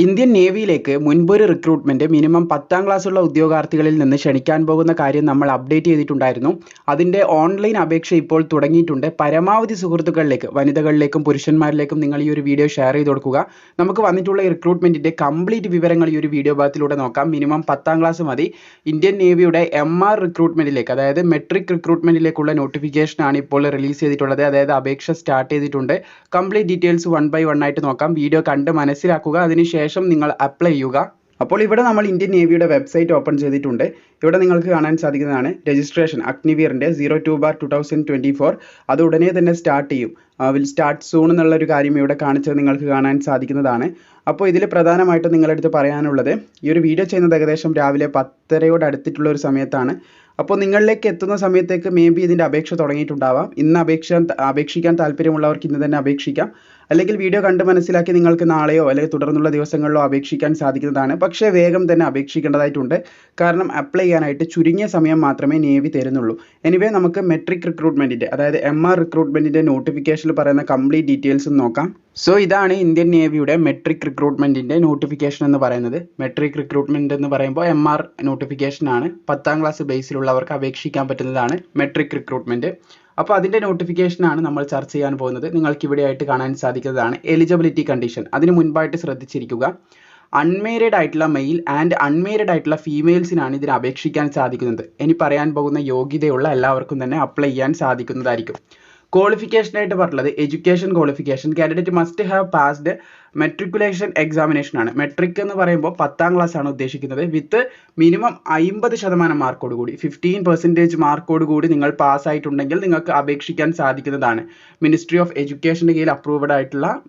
Indian നേവിയിലേക്ക് മുൻപൊരു recruitment minimum പത്താം ക്ലാസ്സുള്ള ഉദ്യോഗാർത്ഥികളിൽ നിന്ന് ക്ഷണിക്കാൻ പോകുന്ന കാര്യം നമ്മൾ അപ്ഡേറ്റ് ചെയ്തിട്ടുണ്ടായിരുന്നു. അതിന്റെ ഓൺലൈൻ അപേക്ഷ ഇപ്പോൾ തുടങ്ങിയിട്ടുണ്ട്. പരമാവധി സുഹൃത്തുക്കളിലേക്ക് വനിതകളിലേക്കും പുരുഷന്മാരിലേക്കും നിങ്ങൾ ഈ ഒരു വീഡിയോ ഷെയർ ചെയ്ത് കൊടുക്കുക. നമുക്ക് വന്നിട്ടുള്ള ഈ റിക്രൂട്ട്മെന്റിന്റെ കംപ്ലീറ്റ് വിവരങ്ങൾ ഈ ഒരു വീഡിയോ ഭാഗത്തിലൂടെ നോക്കാം. മിനിമം പത്താം ക്ലാസ് മതി. ഇന്ത്യൻ നേവിയുടെ എം ആർ റിക്രൂട്ട്മെന്റിലേക്ക് അതായത് മെട്രിക് റിക്രൂട്ട്മെന്റിലേക്കുള്ള നോട്ടിഫിക്കേഷൻ ആണ് ഇപ്പോൾ റിലീസ് ചെയ്തിട്ടുള്ളത്. അതായത് അപേക്ഷ സ്റ്റാർട്ട് ചെയ്തിട്ടുണ്ട്. Complete details one by one ആയിട്ട് നോക്കാം. വീഡിയോ കണ്ട് മനസ്സിലാക്കുക. അതിനുശേഷം നിങ്ങൾ അപ്ലൈ ചെയ്യുക. അപ്പോൾ ഇവിടെ നമ്മൾ ഇന്ത്യൻ നേവിയുടെ വെബ്സൈറ്റ് ഓപ്പൺ ചെയ്തിട്ടുണ്ട്. ഇവിടെ നിങ്ങൾക്ക് കാണാൻ സാധിക്കുന്നതാണ് registration അഗ്നിവീറിന്റെ zero two bar two thousand twenty four അത് ഉടനെ തന്നെ സ്റ്റാർട്ട് ചെയ്യും. വിൽ സ്റ്റാർട്ട് സൂൺ എന്നുള്ള ഒരു കാര്യം ഇവിടെ കാണിച്ചത് നിങ്ങൾക്ക് കാണാൻ സാധിക്കുന്നതാണ്. അപ്പോൾ ഇതിൽ പ്രധാനമായിട്ടും നിങ്ങളുടെ അടുത്ത് പറയാനുള്ളത് ഈ ഒരു വീഡിയോ ചെയ്യുന്നത് ഏകദേശം രാവിലെ പത്തരയോട് അടുത്തിട്ടുള്ള ഒരു സമയത്താണ്. അപ്പോൾ നിങ്ങളിലേക്ക് എത്തുന്ന സമയത്തേക്ക് മേ ബി ഇതിന്റെ അപേക്ഷ തുടങ്ങിയിട്ടുണ്ടാവാം. ഇന്ന് അപേക്ഷ അപേക്ഷിക്കാൻ താല്പര്യമുള്ളവർക്ക് ഇന്ന് തന്നെ അപേക്ഷിക്കാം. അല്ലെങ്കിൽ വീഡിയോ കണ്ട് മനസ്സിലാക്കി നിങ്ങൾക്ക് നാളെയോ അല്ലെങ്കിൽ തുടർന്നുള്ള ദിവസങ്ങളിലോ അപേക്ഷിക്കാൻ സാധിക്കുന്നതാണ്. പക്ഷേ വേഗം തന്നെ അപേക്ഷിക്കേണ്ടതായിട്ടുണ്ട്. കാരണം അപ്ലൈ ചെയ്യാനായിട്ട് ചുരുങ്ങിയ സമയം മാത്രമേ നേവി തരുന്നുള്ളൂ. എനിവേ നമുക്ക് മെട്രിക് റിക്രൂട്ട്മെന്റിന്റെ അതായത് എം ആർ റിക്രൂട്ട്മെന്റിന്റെ നോട്ടിഫിക്കേഷനിൽ പറയുന്ന കംപ്ലീറ്റ് ഡീറ്റെയിൽസ് നോക്കാം. സോ ഇതാണ് ഇന്ത്യൻ നേവിയുടെ മെട്രിക് റിക്രൂട്ട്മെന്റിന്റെ നോട്ടിഫിക്കേഷൻ എന്ന് പറയുന്നത്. മെട്രിക് റിക്രൂട്ട്മെന്റ് എന്ന് പറയുമ്പോൾ എം ആർ നോട്ടിഫിക്കേഷനാണ് പത്താം ക്ലാസ് ബേസിലുള്ളവർക്ക് അപേക്ഷിക്കാൻ പറ്റുന്നതാണ് മെട്രിക് റിക്രൂട്ട്മെന്റ് അപ്പോൾ അതിന്റെ നോട്ടിഫിക്കേഷനാണ് നമ്മൾ ചർച്ച ചെയ്യാൻ പോകുന്നത്. നിങ്ങൾക്ക് ഇവിടെയായിട്ട് കാണാൻ സാധിക്കുന്നതാണ് എലിജിബിലിറ്റി കണ്ടീഷൻ അതിന് മുൻപായിട്ട് ശ്രദ്ധിച്ചിരിക്കുക. അൺമേരിഡ് ആയിട്ടുള്ള മെയിൽ ആൻഡ് അൺമേരിഡ് ആയിട്ടുള്ള ഫീമെയിൽസിനാണ് ഇതിന് അപേക്ഷിക്കാൻ സാധിക്കുന്നത്. ഇനി പറയാൻ പോകുന്ന യോഗ്യതയുള്ള എല്ലാവർക്കും തന്നെ അപ്ലൈ ചെയ്യാൻ സാധിക്കുന്നതായിരിക്കും. ക്വാളിഫിക്കേഷൻ ആയിട്ട് പറഞ്ഞത് education qualification candidate must have passed matriculation examination ആണ്. മെട്രിക് എന്ന് പറയുമ്പോൾ പത്താം ക്ലാസ് ആണ് ഉദ്ദേശിക്കുന്നത്. വിത്ത് മിനിമം അമ്പത് ശതമാനം മാർക്കോട് കൂടി ഫിഫ്റ്റീൻ പെർസെന്റേജ് മാർക്കോട് കൂടി നിങ്ങൾ പാസ് ആയിട്ടുണ്ടെങ്കിൽ നിങ്ങൾക്ക് അപേക്ഷിക്കാൻ സാധിക്കുന്നതാണ്. മിനിസ്ട്രി ഓഫ് എഡ്യൂക്കേഷന്റെ കീഴിൽ അപ്രൂവ്ഡ് ആയിട്ടുള്ള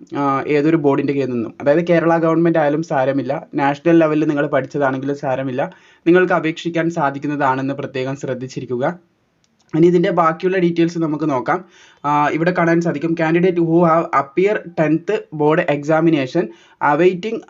ഏതൊരു ബോർഡിന്റെ കീഴിൽ നിന്നും. അതായത് കേരള ഗവൺമെന്റ് ആയാലും സാരമില്ല. നാഷണൽ ലെവലിൽ നിങ്ങൾ പഠിച്ചതാണെങ്കിലും സാരമില്ല. നിങ്ങൾക്ക് അപേക്ഷിക്കാൻ സാധിക്കുന്നതാണെന്ന് പ്രത്യേകം ശ്രദ്ധിച്ചിരിക്കുക. ഇനി ഇതിന്റെ ബാക്കിയുള്ള ഡീറ്റെയിൽസ് നമുക്ക് നോക്കാം. ഇവിടെ കാണാൻ സാധിക്കും. Candidate who have appear tenth board examination awaiting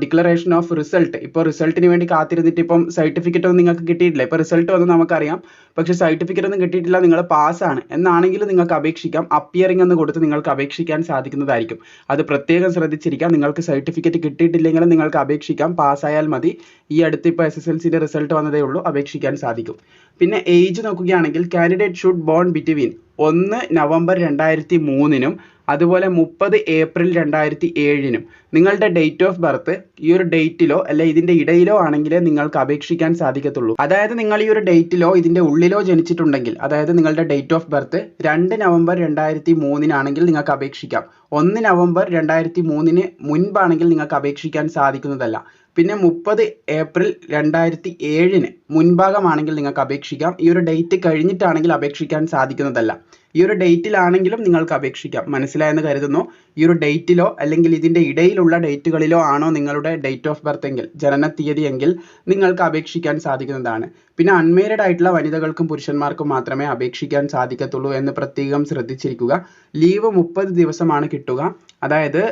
declaration of result ഇപ്പോൾ റിസൾട്ടിന് വേണ്ടി കാത്തിരുന്നിട്ട് ഇപ്പം സർട്ടിഫിക്കറ്റ് ഒന്നും നിങ്ങൾക്ക് കിട്ടിയിട്ടില്ല. ഇപ്പോൾ റിസൾട്ട് വന്ന് നമുക്കറിയാം. പക്ഷേ സർട്ടിഫിക്കറ്റ് ഒന്നും കിട്ടിയിട്ടില്ല. നിങ്ങൾ പാസ്സാണ് എന്നാണെങ്കിൽ നിങ്ങൾക്ക് അപേക്ഷിക്കാം. അപ്പിയറിംഗ് എന്ന് കൊടുത്ത് നിങ്ങൾക്ക് അപേക്ഷിക്കാൻ സാധിക്കുന്നതായിരിക്കും. അത് പ്രത്യേകം ശ്രദ്ധിച്ചിരിക്കാം. നിങ്ങൾക്ക് സർട്ടിഫിക്കറ്റ് കിട്ടിയിട്ടില്ലെങ്കിൽ നിങ്ങൾക്ക് അപേക്ഷിക്കാം. പാസ്സായാൽ മതി. ഈ അടുത്ത് ഇപ്പോൾ എസ് എസ് എൽ സിന്റെ റിസൾട്ട് വന്നതേ ഉള്ളൂ. അപേക്ഷിക്കാൻ സാധിക്കും. പിന്നെ ഏജ് നോക്കുകയാണെങ്കിൽ കാൻഡിഡേറ്റ് ഷുഡ് ബോൺ ബിറ്റ്വീൻ ഒന്ന് നവംബർ രണ്ടായിരത്തി മൂന്നിനും അതുപോലെ മുപ്പത് ഏപ്രിൽ രണ്ടായിരത്തി ഏഴിനും നിങ്ങളുടെ ഡേറ്റ് ഓഫ് ബർത്ത് ഈ ഒരു ഡേറ്റിലോ അല്ലെ ഇതിന്റെ ഇടയിലോ ആണെങ്കിലേ നിങ്ങൾക്ക് അപേക്ഷിക്കാൻ സാധിക്കത്തുള്ളൂ. അതായത് നിങ്ങൾ ഈ ഒരു ഡേറ്റിലോ ഇതിന്റെ ഉള്ളിലോ ജനിച്ചിട്ടുണ്ടെങ്കിൽ അതായത് നിങ്ങളുടെ ഡേറ്റ് ഓഫ് ബർത്ത് രണ്ട് നവംബർ രണ്ടായിരത്തി മൂന്നിനാണെങ്കിൽ നിങ്ങൾക്ക് അപേക്ഷിക്കാം. ഒന്ന് നവംബർ രണ്ടായിരത്തി മൂന്നിന് മുൻപാണെങ്കിൽ നിങ്ങൾക്ക് അപേക്ഷിക്കാൻ സാധിക്കുന്നതല്ല. പിന്നെ മുപ്പത് ഏപ്രിൽ രണ്ടായിരത്തി ഏഴിന് മുൻഭാഗമാണെങ്കിൽ നിങ്ങൾക്ക് അപേക്ഷിക്കാം. ഈ ഒരു ഡേറ്റ് കഴിഞ്ഞിട്ടാണെങ്കിൽ അപേക്ഷിക്കാൻ സാധിക്കുന്നതല്ല. ഈ ഒരു ഡേറ്റിലാണെങ്കിലും നിങ്ങൾക്ക് അപേക്ഷിക്കാം. മനസ്സിലായെന്ന് കരുതുന്നു. ഈ ഒരു ഡേറ്റിലോ അല്ലെങ്കിൽ ഇതിന്റെ ഇടയിലുള്ള ഡേറ്റുകളിലോ ആണോ നിങ്ങളുടെ ഡേറ്റ് ഓഫ് ബർത്ത് എങ്കിൽ ജനന തീയതി എങ്കിൽ നിങ്ങൾക്ക് അപേക്ഷിക്കാൻ സാധിക്കുന്നതാണ്. പിന്നെ അൺമേരിഡ് ആയിട്ടുള്ള വനിതകൾക്കും പുരുഷന്മാർക്കും മാത്രമേ അപേക്ഷിക്കാൻ സാധിക്കത്തുള്ളൂ എന്ന് പ്രത്യേകം ശ്രദ്ധിച്ചിരിക്കുക. ലീവ് മുപ്പത് ദിവസമാണ് കിട്ടുക. അതായത്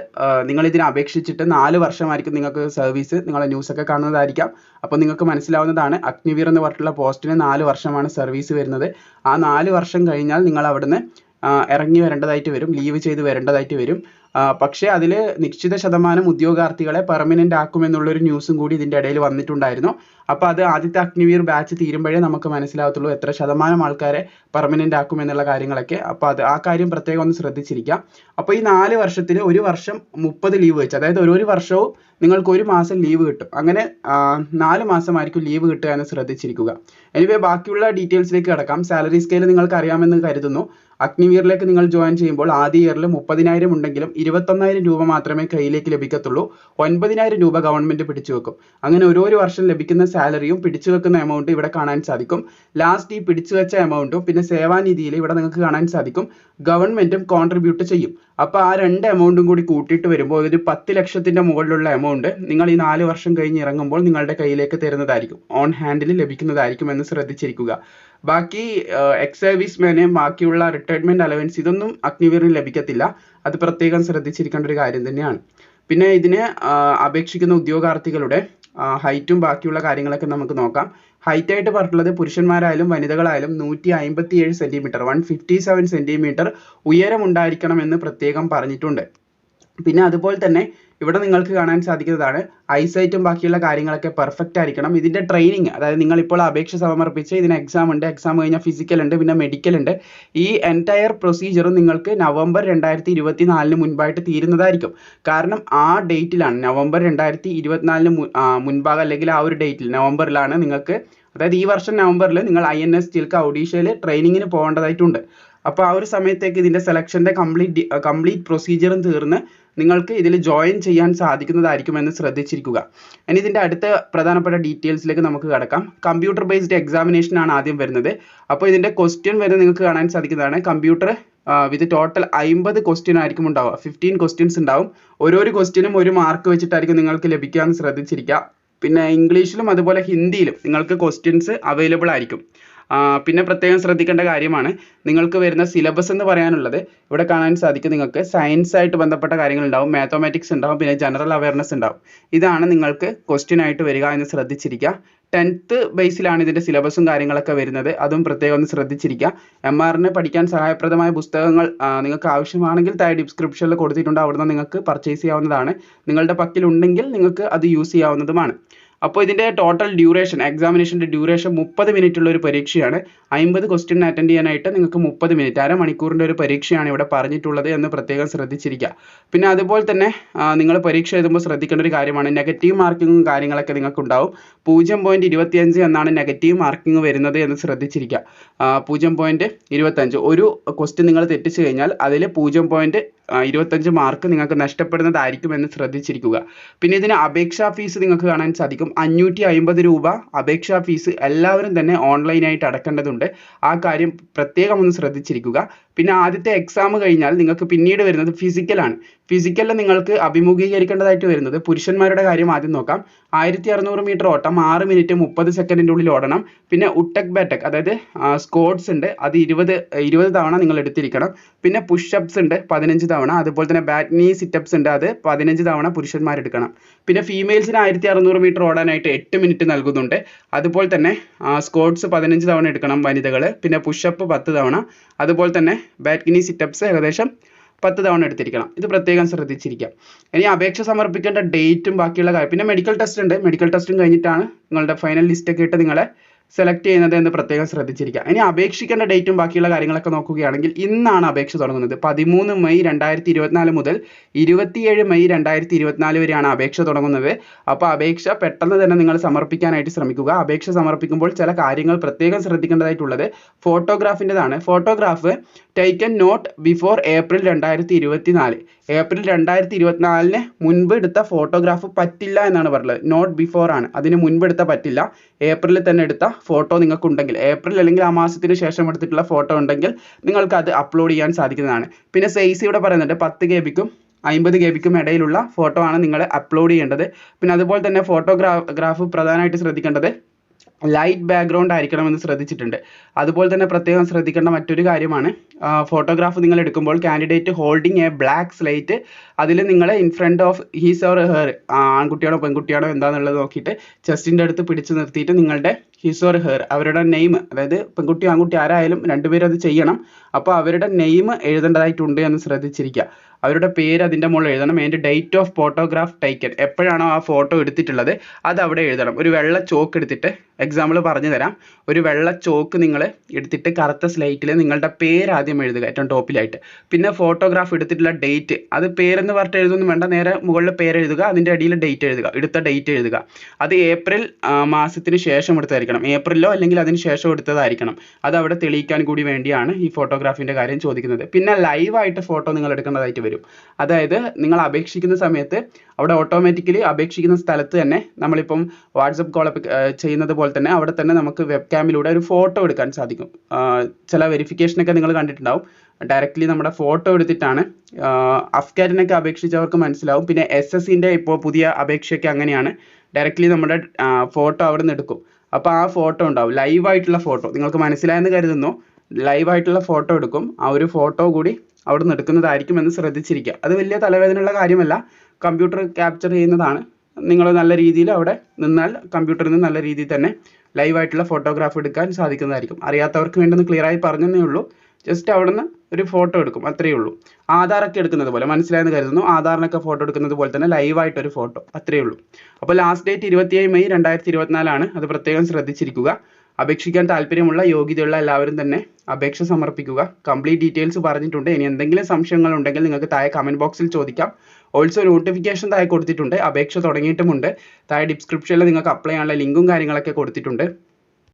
നിങ്ങൾ ഇതിന് അപേക്ഷിച്ചിട്ട് നാല് വർഷമായിരിക്കും നിങ്ങൾക്ക് സർവീസ് നിങ്ങളെ ന്യൂസൊക്കെ കാണുന്നതായിരിക്കാം. അപ്പോൾ നിങ്ങൾക്ക് മനസ്സിലാവുന്നതാണ് അഗ്നിവീർ എന്ന് പറഞ്ഞിട്ടുള്ള പോസ്റ്റിന് നാല് വർഷമാണ് സർവീസ് വരുന്നത്. ആ നാല് വർഷം കഴിഞ്ഞാൽ നിങ്ങൾ അവിടുന്ന് ഇറങ്ങി വരേണ്ടതായിട്ട് വരും ലീവ് ചെയ്ത് വരേണ്ടതായിട്ട് വരും. പക്ഷേ അതിൽ നിശ്ചിത ശതമാനം ഉദ്യോഗാർത്ഥികളെ പെർമനന്റ് ആക്കുമെന്നുള്ളൊരു ന്യൂസും കൂടി ഇതിന്റെ ഇടയിൽ വന്നിട്ടുണ്ടായിരുന്നു. അപ്പോൾ അത് ആദ്യത്തെ അഗ്നിവീർ ബാച്ച് തീരുമ്പോഴേ നമുക്ക് മനസ്സിലാവത്തുള്ളൂ എത്ര ശതമാനം ആൾക്കാരെ പെർമനന്റ് ആക്കും എന്നുള്ള കാര്യങ്ങളൊക്കെ. അപ്പോൾ അത് ആ കാര്യം പ്രത്യേകം ഒന്ന് ശ്രദ്ധിച്ചിരിക്കാം. അപ്പോൾ ഈ നാല് വർഷത്തിൽ ഒരു വർഷം മുപ്പത് ലീവ് വെച്ച് അതായത് ഒരു വർഷവും നിങ്ങൾക്ക് ഒരു മാസം ലീവ് കിട്ടും. അങ്ങനെ നാല് മാസമായിരിക്കും ലീവ് കിട്ടുക എന്ന് ശ്രദ്ധിച്ചിരിക്കുക. എനിവേ ബാക്കിയുള്ള ഡീറ്റെയിൽസിലേക്ക് കടക്കാം. സാലറി സ്കെയിൽ നിങ്ങൾക്ക് അറിയാമെന്ന് കരുതുന്നു. അഗ്നിവീറിലേക്ക് നിങ്ങൾ ജോയിൻ ചെയ്യുമ്പോൾ ആദ്യ ഇയറിൽ മുപ്പതിനായിരം ഉണ്ടെങ്കിലും ഇരുപത്തൊന്നായിരം രൂപ മാത്രമേ കയ്യിലേക്ക് ലഭിക്കത്തുള്ളൂ. ഒൻപതിനായിരം രൂപ ഗവൺമെന്റ് പിടിച്ചു വെക്കും. അങ്ങനെ ഓരോ വർഷം ലഭിക്കുന്ന സാലറിയും പിടിച്ചു വെക്കുന്ന എമൗണ്ട് ഇവിടെ കാണാൻ സാധിക്കും. ലാസ്റ്റ് ഈ പിടിച്ചു വെച്ച എമൗണ്ടും പിന്നെ സേവാനിധിയിൽ ഇവിടെ നിങ്ങൾക്ക് കാണാൻ സാധിക്കും. ഗവൺമെന്റും കോൺട്രിബ്യൂട്ട് ചെയ്യും. അപ്പോൾ ആ രണ്ട് എമൗണ്ടും കൂടി കൂട്ടിയിട്ട് വരുമ്പോൾ ഒരു പത്ത് ലക്ഷത്തിന്റെ മുകളിലുള്ള എമൗണ്ട് നിങ്ങൾ ഈ നാല് വർഷം കഴിഞ്ഞ് ഇറങ്ങുമ്പോൾ നിങ്ങളുടെ കയ്യിലേക്ക് തരുന്നതായിരിക്കും. ഓൺ ഹാൻഡിൽ ലഭിക്കുന്നതായിരിക്കും എന്ന് ശ്രദ്ധിച്ചിരിക്കുക. ബാക്കി എക്സ് സർവീസ് മേനെ ബാക്കിയുള്ള റിട്ടയർമെന്റ് അലവൻസ് ഇതൊന്നും അഗ്നിവീറിന് ലഭിക്കത്തില്ല. അത് പ്രത്യേകം ശ്രദ്ധിച്ചിരിക്കേണ്ട ഒരു കാര്യം തന്നെയാണ്. പിന്നെ ഇതിന് അപേക്ഷിക്കുന്ന ഉദ്യോഗാർത്ഥികളുടെ ഹൈറ്റും ബാക്കിയുള്ള കാര്യങ്ങളൊക്കെ നമുക്ക് നോക്കാം. ഹൈറ്റ് ആയിട്ട് പറഞ്ഞിട്ടുള്ളത് പുരുഷന്മാരായാലും വനിതകളായാലും നൂറ്റി അമ്പത്തി ഏഴ് centimetre one fifty seven centimetre ഉയരം ഉണ്ടായിരിക്കണം എന്ന് പ്രത്യേകം പറഞ്ഞിട്ടുണ്ട്. പിന്നെ അതുപോലെ തന്നെ ഇവിടെ നിങ്ങൾക്ക് കാണാൻ സാധിക്കുന്നതാണ് ഐസൈറ്റും ബാക്കിയുള്ള കാര്യങ്ങളൊക്കെ പെർഫെക്റ്റ് ആയിരിക്കണം. ഇതിന്റെ ട്രെയിനിങ് അതായത് നിങ്ങൾ ഇപ്പോൾ അപേക്ഷ സമർപ്പിച്ച് ഇതിന് എക്സാം ഉണ്ട് എക്സാം കഴിഞ്ഞാൽ ഫിസിക്കൽ ഉണ്ട് പിന്നെ മെഡിക്കൽ ഉണ്ട്. ഈ എന്റയർ പ്രൊസീജിയറും നിങ്ങൾക്ക് നവംബർ രണ്ടായിരത്തി ഇരുപത്തി നാലിന് മുൻപായിട്ട് തീരുന്നതായിരിക്കും. കാരണം ആ ഡേറ്റിലാണ് നവംബർ രണ്ടായിരത്തി ഇരുപത്തിനാലിന് മുൻപാകെ അല്ലെങ്കിൽ ആ ഒരു ഡേറ്റിൽ നവംബറിലാണ് നിങ്ങൾക്ക് അതായത് ഈ വർഷം നവംബറിൽ നിങ്ങൾ ഐ എൻ എസ് ജിൽക്ക ഒഡീഷയിൽ ട്രെയിനിങ്ങിന് പോകേണ്ടതായിട്ടുണ്ട്. അപ്പോൾ ആ ഒരു സമയത്തേക്ക് ഇതിന്റെ സെലക്ഷന്റെ കംപ്ലീറ്റ് കംപ്ലീറ്റ് പ്രൊസീജിയറും തീർന്ന് നിങ്ങൾക്ക് ഇതിൽ ജോയിൻ ചെയ്യാൻ സാധിക്കുന്നതായിരിക്കും എന്ന് ശ്രദ്ധിച്ചിരിക്കുക. ഇനി ഇതിന്റെ അടുത്ത പ്രധാനപ്പെട്ട ഡീറ്റെയിൽസിലേക്ക് നമുക്ക് കടക്കാം. കമ്പ്യൂട്ടർ ബേസ്ഡ് എക്സാമിനേഷൻ ആണ് ആദ്യം വരുന്നത്. അപ്പോൾ ഇതിന്റെ ക്വസ്റ്റ്യൻ വരെ നിങ്ങൾക്ക് കാണാൻ സാധിക്കുന്നതാണ്. കമ്പ്യൂട്ടർ വിത്ത് ടോട്ടൽ അമ്പത് ക്വസ്റ്റ്യൻ ആയിരിക്കും ഉണ്ടാവുക. ഫിഫ്റ്റീൻ ക്വസ്റ്റ്യൻസ് ഉണ്ടാവും. ഓരോ ക്വസ്റ്റ്യനും ഒരു മാർക്ക് വെച്ചിട്ടായിരിക്കും നിങ്ങൾക്ക് ലഭിക്കുക എന്ന് ശ്രദ്ധിച്ചിരിക്കുക. പിന്നെ ഇംഗ്ലീഷിലും അതുപോലെ ഹിന്ദിയിലും നിങ്ങൾക്ക് ക്വസ്റ്റ്യൻസ് അവൈലബിൾ ആയിരിക്കും. പിന്നെ പ്രത്യേകം ശ്രദ്ധിക്കേണ്ട കാര്യമാണ് നിങ്ങൾക്ക് വരുന്ന സിലബസ് എന്ന് പറയാനുള്ളത് ഇവിടെ കാണാൻ സാധിക്കും നിങ്ങൾക്ക് സയൻസ് ആയിട്ട് ബന്ധപ്പെട്ട കാര്യങ്ങൾ ഉണ്ടാവും മാത്തമാറ്റിക്സ് ഉണ്ടാവും പിന്നെ ജനറൽ അവയർനെസ് ഉണ്ടാവും. ഇതാണ് നിങ്ങൾക്ക് ക്വസ്റ്റ്യൻ ആയിട്ട് വരിക എന്ന് ശ്രദ്ധിച്ചിരിക്കുക. ടെൻത്ത് ബേസിലാണ് ഇതിന്റെ സിലബസും കാര്യങ്ങളൊക്കെ വരുന്നത്. അതും പ്രത്യേകം ഒന്ന് ശ്രദ്ധിച്ചിരിക്കുക. എം ആറിന് പഠിക്കാൻ സഹായപ്രദമായ പുസ്തകങ്ങൾ നിങ്ങൾക്ക് ആവശ്യമാണെങ്കിൽ താഴെ ഡിസ്ക്രിപ്ഷനിൽ കൊടുത്തിട്ടുണ്ട്. അവിടുന്ന് നിങ്ങൾക്ക് പർച്ചേസ് ചെയ്യാവുന്നതാണ്. നിങ്ങളുടെ പക്കലുണ്ടെങ്കിൽ നിങ്ങൾക്ക് അത് യൂസ് ചെയ്യാവുന്നതുമാണ്. അപ്പോൾ ഇതിന്റെ ടോട്ടൽ ഡ്യൂറേഷൻ എക്സാമിനേഷന്റെ ഡ്യൂറേഷൻ മുപ്പത് ഉള്ള ഒരു പരീക്ഷയാണ്. അമ്പത് ക്വസ്റ്റ്യൻ അറ്റൻഡ് ചെയ്യാനായിട്ട് നിങ്ങൾക്ക് മുപ്പത് മിനിറ്റ് അര മണിക്കൂറിന്റെ ഒരു പരീക്ഷയാണ് ഇവിടെ പറഞ്ഞിട്ടുള്ളത് എന്ന് പ്രത്യേകം ശ്രദ്ധിച്ചിരിക്കുക. പിന്നെ അതുപോലെ തന്നെ നിങ്ങൾ പരീക്ഷ എഴുതുമ്പോൾ ശ്രദ്ധിക്കേണ്ട ഒരു കാര്യമാണ് നെഗറ്റീവ് മാർക്കിങ്ങും കാര്യങ്ങളൊക്കെ നിങ്ങൾക്ക് ഉണ്ടാവും പൂജ്യം പോയിന്റ് ഇരുപത്തിയഞ്ച് എന്നാണ് നെഗറ്റീവ് മാർക്കിംഗ് വരുന്നത് എന്ന് ശ്രദ്ധിച്ചിരിക്കുക. പൂജ്യം പോയിന്റ് ഇരുപത്തഞ്ച് ഒരു ക്വസ്റ്റ്യൻ നിങ്ങൾ തെറ്റിച്ച് കഴിഞ്ഞാൽ അതിൽ പൂജ്യം പോയിന്റ് ഇരുപത്തഞ്ച് മാർക്ക് നിങ്ങൾക്ക് നഷ്ടപ്പെടുന്നതായിരിക്കും എന്ന് ശ്രദ്ധിച്ചിരിക്കുക. പിന്നെ ഇതിന് അപേക്ഷാ ഫീസ് നിങ്ങൾക്ക് കാണാൻ സാധിക്കും. അഞ്ഞൂറ്റി അമ്പത് രൂപ അപേക്ഷാ ഫീസ് എല്ലാവരും തന്നെ ഓൺലൈനായിട്ട് അടക്കേണ്ടതുണ്ട്. ആ കാര്യം പ്രത്യേകം ഒന്ന് ശ്രദ്ധിച്ചിരിക്കുക. പിന്നെ ആദ്യത്തെ എക്സാം കഴിഞ്ഞാൽ നിങ്ങൾക്ക് പിന്നീട് വരുന്നത് ഫിസിക്കലാണ് ഫിസിക്കലിൽ നിങ്ങൾക്ക് അഭിമുഖീകരിക്കേണ്ടതായിട്ട് വരുന്നത് പുരുഷന്മാരുടെ കാര്യം ആദ്യം നോക്കാം. ആയിരത്തി അറുന്നൂറ് മീറ്റർ ഓട്ടം ആറ് മിനിറ്റ് മുപ്പത് സെക്കൻഡിന്റെ ഉള്ളിൽ ഓടണം. പിന്നെ ഉട്ടക് ബാറ്റക് അതായത് സ്കോട്ട്സ് ഉണ്ട്. അത് ഇരുപത് ഇരുപത് തവണ നിങ്ങൾ എടുത്തിരിക്കണം. പിന്നെ പുഷപ്സ് ഉണ്ട് പതിനഞ്ച് തവണ. അതുപോലെ തന്നെ ബാറ്റ്നി സിറ്റപ്സ് ഉണ്ട് അത് പതിനഞ്ച് തവണ പുരുഷന്മാർ എടുക്കണം. പിന്നെ ഫീമെയിൽസിന് ആയിരത്തി അറുന്നൂറ് മീറ്റർ ഓടാനായിട്ട് എട്ട് മിനിറ്റ് നൽകുന്നുണ്ട്. അതുപോലെ തന്നെ സ്കോട്ട്സ് പതിനഞ്ച് തവണ എടുക്കണം വനിതകൾ പിന്നെ പുഷപ്പ് പത്ത് തവണ. അതുപോലെ തന്നെ ബാറ്റ്നി സിറ്റപ്സ് ഏകദേശം പത്ത് തവണ എടുത്തിരിക്കണം. ഇത് പ്രത്യേകം ശ്രദ്ധിച്ചിരിക്കാം. ഇനി അപേക്ഷ സമർപ്പിക്കേണ്ട ഡേറ്റും ബാക്കിയുള്ള കാര്യം. പിന്നെ മെഡിക്കൽ ടെസ്റ്റ് ഉണ്ട്. മെഡിക്കൽ ടെസ്റ്റും കഴിഞ്ഞിട്ടാണ് നിങ്ങളുടെ ഫൈനൽ ലിസ്റ്റ് ഒക്കെ ഇട്ട് നിങ്ങളെ സെലക്ട് ചെയ്യുന്നത് എന്ന് പ്രത്യേകം ശ്രദ്ധിച്ചിരിക്കുക. ഇനി അപേക്ഷിക്കേണ്ട ഡേറ്റും ബാക്കിയുള്ള കാര്യങ്ങളൊക്കെ നോക്കുകയാണെങ്കിൽ ഇന്നാണ് അപേക്ഷ തുടങ്ങുന്നത്. പതിമൂന്ന് മെയ് രണ്ടായിരത്തി ഇരുപത്തിനാല് മുതൽ ഇരുപത്തിയേഴ് മെയ് രണ്ടായിരത്തി ഇരുപത്തിനാല് വരെയാണ് അപേക്ഷ തുടങ്ങുന്നത്. അപ്പോൾ അപേക്ഷ പെട്ടെന്ന് തന്നെ നിങ്ങൾ സമർപ്പിക്കാനായിട്ട് ശ്രമിക്കുക. അപേക്ഷ സമർപ്പിക്കുമ്പോൾ ചില കാര്യങ്ങൾ പ്രത്യേകം ശ്രദ്ധിക്കേണ്ടതായിട്ടുള്ളത് ഫോട്ടോഗ്രാഫിന്റെതാണ് photograph taken not before April രണ്ടായിരത്തി ഇരുപത്തി നാല് ഏപ്രിൽ രണ്ടായിരത്തി ഇരുപത്തിനാലിന് മുൻപ് എടുത്ത ഫോട്ടോഗ്രാഫ് പറ്റില്ല എന്നാണ് പറഞ്ഞത്. നോട്ട് ബിഫോർ ആണ്. അതിന് മുൻപ് എടുത്ത പറ്റില്ല. ഏപ്രിലിൽ തന്നെ എടുത്ത ഫോട്ടോ നിങ്ങൾക്ക് ഉണ്ടെങ്കിൽ ഏപ്രിൽ അല്ലെങ്കിൽ ആ മാസത്തിന് ശേഷം എടുത്തിട്ടുള്ള ഫോട്ടോ ഉണ്ടെങ്കിൽ നിങ്ങൾക്ക് അത് അപ്ലോഡ് ചെയ്യാൻ സാധിക്കുന്നതാണ്. പിന്നെ സൈസ് ഇവിടെ പറയുന്നുണ്ട്. പത്ത് കെ ബിക്കും അമ്പത് കെ ബിക്കും ഇടയിലുള്ള ഫോട്ടോ ആണ് നിങ്ങൾ അപ്ലോഡ് ചെയ്യേണ്ടത്. പിന്നെ അതുപോലെ തന്നെ ഫോട്ടോഗ്രാഫ് പ്രധാനമായിട്ട് ശ്രദ്ധിക്കേണ്ടത് ലൈറ്റ് ബാക്ക്ഗ്രൗണ്ട് ആയിരിക്കണമെന്ന് ശ്രദ്ധിച്ചിട്ടുണ്ട്. അതുപോലെ തന്നെ പ്രത്യേകം ശ്രദ്ധിക്കേണ്ട മറ്റൊരു കാര്യമാണ് ഫോട്ടോഗ്രാഫ് നിങ്ങൾ എടുക്കുമ്പോൾ candidate holding a black slate അതിൽ നിങ്ങൾ in front of his or her ആൺകുട്ടിയാണോ പെൺകുട്ടിയാണോ എന്താണെന്നുള്ളത് നോക്കിയിട്ട് ചെസ്റ്റിന്റെ അടുത്ത് പിടിച്ചു നിർത്തിയിട്ട് നിങ്ങളുടെ ഹിസ് ഓർ ഹെർ അവരുടെ നെയിം അതായത് പെൺകുട്ടി ആൺകുട്ടി ആരായാലും രണ്ടുപേരും അത് ചെയ്യണം. അപ്പോൾ അവരുടെ നെയിം എഴുതേണ്ടതായിട്ടുണ്ട് എന്ന് ശ്രദ്ധിച്ചിരിക്കുക. അവരുടെ പേര് അതിന്റെ മുകളിൽ എഴുതണം. അതിന്റെ ഡേറ്റ് ഓഫ് ഫോട്ടോഗ്രാഫ് ടേക്കൻ എപ്പോഴാണോ ആ ഫോട്ടോ എടുത്തിട്ടുള്ളത് അത് അവിടെ എഴുതണം. ഒരു വെള്ള ചോക്ക് എടുത്തിട്ട് എക്സാമ്പിൾ പറഞ്ഞു തരാം. ഒരു വെള്ള ചോക്ക് നിങ്ങൾ എടുത്തിട്ട് കറുത്ത സ്ലൈറ്റിൽ നിങ്ങളുടെ പേര് ആദ്യം എഴുതുക ഏറ്റവും ടോപ്പിലായിട്ട് പിന്നെ ഫോട്ടോഗ്രാഫ് എടുത്തിട്ടുള്ള ഡേറ്റ് അത് പേരെന്ന് പറഞ്ഞിട്ട് എഴുതൊന്നും വേണ്ട. നേരെ മുകളിൽ പേര് എഴുതുക അതിന്റെ അടിയിൽ ഡേറ്റ് എഴുതുക എടുത്ത ഡേറ്റ് എഴുതുക. അത് ഏപ്രിൽ മാസത്തിന് ശേഷം എടുത്തതായിരിക്കണം ഏപ്രിലോ അല്ലെങ്കിൽ അതിന് ശേഷം എടുത്തതായിരിക്കണം. അത് അവിടെ തെളിയിക്കാൻ കൂടി വേണ്ടിയാണ് ഈ ഫോട്ടോഗ്രാഫിന്റെ കാര്യം ചോദിക്കുന്നത്. പിന്നെ ലൈവായിട്ട് ഫോട്ടോ നിങ്ങൾ എടുക്കേണ്ടതായിട്ട് വരും. അതായത് നിങ്ങൾ അപേക്ഷിക്കുന്ന സമയത്ത് അവിടെ ഓട്ടോമാറ്റിക്കലി അപേക്ഷിക്കുന്ന സ്ഥലത്ത് തന്നെ നമ്മളിപ്പം വാട്സപ്പ് കോൾ ചെയ്യുന്നത് പോലെ തന്നെ അവിടെ തന്നെ നമുക്ക് വെബ് ക്യാമിലൂടെ ഒരു ഫോട്ടോ എടുക്കാൻ സാധിക്കും. ചില വെരിഫിക്കേഷനൊക്കെ നിങ്ങൾ കണ്ടിട്ടുണ്ടാവും. ഡയറക്റ്റ്ലി നമ്മുടെ ഫോട്ടോ എടുത്തിട്ടാണ് അഫ്കാരിനൊക്കെ അപേക്ഷിച്ചവർക്ക് മനസ്സിലാവും. പിന്നെ എസ് എസ് സിന്റെ ഇപ്പോൾ പുതിയ അപേക്ഷയൊക്കെ അങ്ങനെയാണ്. ഡയറക്റ്റ്ലി നമ്മുടെ ഫോട്ടോ അവിടെ നിന്ന് എടുക്കും. അപ്പോൾ ആ ഫോട്ടോ ഉണ്ടാവും. ലൈവായിട്ടുള്ള ഫോട്ടോ നിങ്ങൾക്ക് മനസ്സിലായെന്ന് കരുതുന്നു. ലൈവായിട്ടുള്ള ഫോട്ടോ എടുക്കും. ആ ഒരു ഫോട്ടോ കൂടി അവിടെ നിന്ന് എടുക്കുന്നതായിരിക്കും എന്ന് ശ്രദ്ധിച്ചിരിക്കുക. അത് വലിയ തലവേദനയുള്ള കാര്യമല്ല. കമ്പ്യൂട്ടർ ക്യാപ്ചർ ചെയ്യുന്നതാണ്. നിങ്ങൾ നല്ല രീതിയിൽ അവിടെ നിന്നാൽ കമ്പ്യൂട്ടറിൽ നിന്ന് നല്ല രീതിയിൽ തന്നെ ലൈവായിട്ടുള്ള ഫോട്ടോഗ്രാഫ് എടുക്കാൻ സാധിക്കുന്നതായിരിക്കും. അറിയാത്തവർക്ക് വേണ്ടി ഒന്ന് ക്ലിയറായി പറഞ്ഞതേ ഉള്ളൂ. ജസ്റ്റ് അവിടെ നിന്ന് ഒരു ഫോട്ടോ എടുക്കും അത്രയേ ഉള്ളൂ. ആധാറൊക്കെ എടുക്കുന്നത് പോലെ മനസ്സിലായെന്ന് കരുതുന്നു. ആധാറിനൊക്കെ ഫോട്ടോ എടുക്കുന്നത് പോലെ തന്നെ ലൈവായിട്ട് ഒരു ഫോട്ടോ അത്രയേ ഉള്ളൂ. അപ്പോൾ ലാസ്റ്റ് ഡേറ്റ് ഇരുപത്തിയേഴ് മെയ് രണ്ടായിരത്തി ഇരുപത്തിനാലാണ് അത് പ്രത്യേകം ശ്രദ്ധിച്ചിരിക്കുക. അപേക്ഷിക്കാൻ താല്പര്യമുള്ള യോഗ്യതയുള്ള എല്ലാവരും തന്നെ അപേക്ഷ സമർപ്പിക്കുക. കംപ്ലീറ്റ് ഡീറ്റെയിൽസ് പറഞ്ഞിട്ടുണ്ട്. ഇനി എന്തെങ്കിലും സംശയങ്ങൾ ഉണ്ടെങ്കിൽ നിങ്ങൾക്ക് താഴെ കമന്റ് ബോക്സിൽ ചോദിക്കാം. ഓൾസോ നോട്ടിഫിക്കേഷൻ താഴെ കൊടുത്തിട്ടുണ്ട്. അപേക്ഷ തുടങ്ങിയിട്ടുമുണ്ട്. താഴെ ഡിസ്ക്രിപ്ഷനിൽ നിങ്ങൾക്ക് അപ്ലൈ ചെയ്യാനുള്ള ലിങ്കും കാര്യങ്ങളൊക്കെ കൊടുത്തിട്ടുണ്ട്.